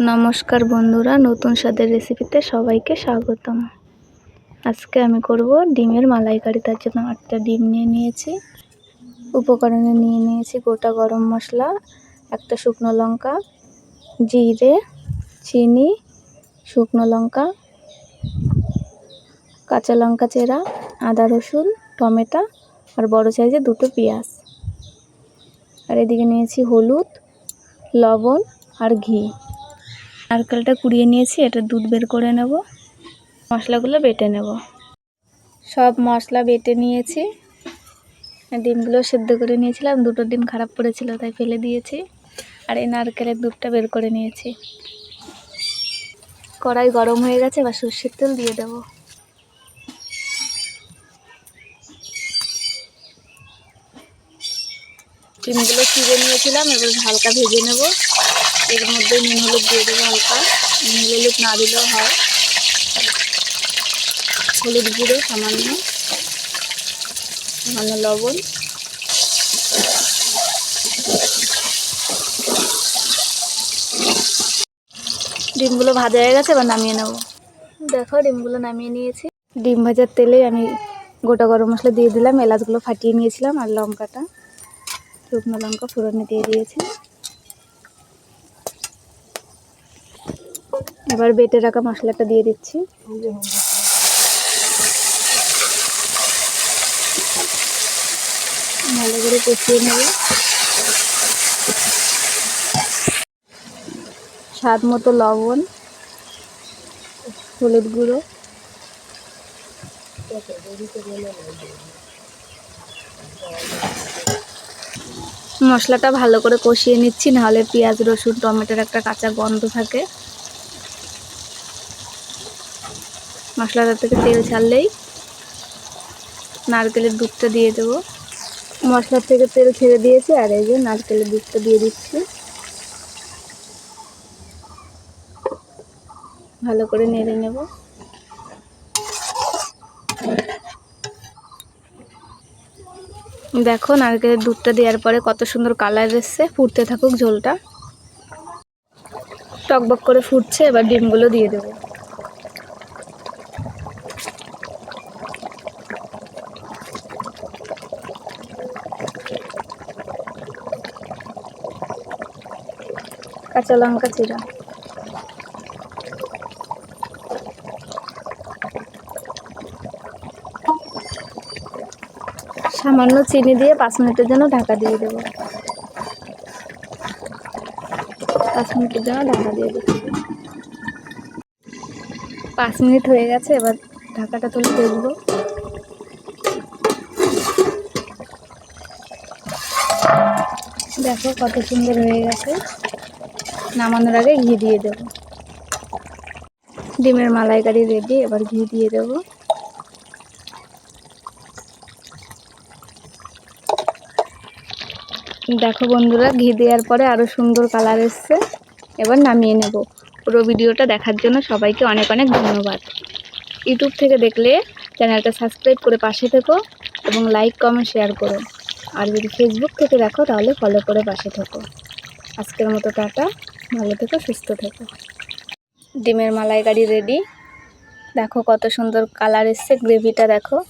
নমস্কার বন্ধুরা, নতুন স্বাদের রেসিপিতে সবাইকে স্বাগতম। আজকে আমি করব ডিমের মালাইকারি, তার জন্য আটটা ডিম নিয়ে নিয়েছি। উপকরণে নিয়ে নিয়েছি গোটা গরম মশলা, একটা শুকনো লঙ্কা, জিরে, চিনি, শুকনো লঙ্কা, কাঁচা লঙ্কা চেরা, আদা রসুন, টমেটো আর বড় সাইজে দুটো পেঁয়াজ। আর এদিকে নিয়েছি হলুদ, লবণ আর ঘি। নারকেলটা কুড়িয়ে নিয়েছি, এটা দুধ বের করে নেব। মশলাগুলো বেটে নেব। সব মশলা বেটে নিয়েছি। ডিমগুলো সেদ্ধ করে নিয়েছিলাম, দুটো ডিম খারাপ পড়েছিল, তাই ফেলে দিয়েছি। আর এই নারকেলের দুধটা বের করে নিয়েছি। কড়াই গরম হয়ে গেছে বা সর্ষের তেল দিয়ে দেবো। ডিমগুলো চিড়ে নিয়েছিলাম এবার হালকা ভেজে নেব। এর মধ্যে নুন হলুদ দিয়ে দেবো হালকা। নুন হলুদ না দিলেও হয়। হলুদ গুঁড়ো সামান্য। সামান্য লবণ। ডিমগুলো ভাজা হয়ে গেছে এবার নামিয়ে নেব। দেখো ডিমগুলো নামিয়ে নিয়েছি। ডিম ভাজার তেলে আমি গোটা গরম মশলা দিয়ে দিলাম। এলাচগুলো ফাটিয়ে নিয়েছিলাম আর লঙ্কাটা। শুকনো লঙ্কা ফোড়নে দিয়ে দিয়েছি এবার বেটে রাখা মশলাটা দিয়ে দিচ্ছি। ভালো করে কষিয়ে নেব। স্বাদ মতো লবণ, হলুদ গুঁড়ো। মশলাটা ভালো করে কষিয়ে নিচ্ছি, নাহলে পেঁয়াজ, রসুন, টমেটোর একটা কাঁচা গন্ধ থাকে। মশলাটা থেকে তেল ছাড়লেই নারকেলের দুধটা দিয়ে দেবো। মশলার থেকে তেল ছেড়ে দিয়েছি, আর এই যে নারকেলের দুধটা দিয়ে দিচ্ছি। ভালো করে নেড়ে নেব। দেখো, নারকেলের দুধটা দেওয়ার পরে কত সুন্দর কালার এসছে। ফুটতে থাকুক ঝোলটা। টকবক করে ফুটছে, এবার ডিমগুলো দিয়ে দেবো। কাঁচা লঙ্কা চিরা। সামান্য চিনি দিয়ে পাঁচ মিনিটের জন্য ঢাকা দিয়ে দেবো। পাঁচ মিনিটের জন্য ঢাকা দিয়ে দেবো। পাঁচ মিনিট হয়ে গেছে, এবার ঢাকাটা তুলে দেখব দেখো কত সুন্দর হয়ে গেছে। নামানোর আগে ঘি দিয়ে দেব। ডিমের মালাইকারি রেডি, এবার ঘি দিয়ে দেব। দেখো বন্ধুরা, ঘি দেওয়ার পরে আরও সুন্দর কালার এসছে। এবার নামিয়ে নেব। পুরো ভিডিওটা দেখার জন্য সবাইকে অনেক অনেক ধন্যবাদ। ইউটিউব থেকে দেখলে চ্যানেলটা সাবস্ক্রাইব করে পাশে থেকো এবং লাইক, কমেন্ট, শেয়ার করো। আর যদি ফেসবুক থেকে দেখো, তাহলে ফলো করে পাশে থেকো। আজকের মতো টাটা, ভালো থেকো, সুস্থ থেকো। ডিমের মালাইকারি রেডি। দেখো কত সুন্দর কালার এসছে, গ্রেভিটা দেখো।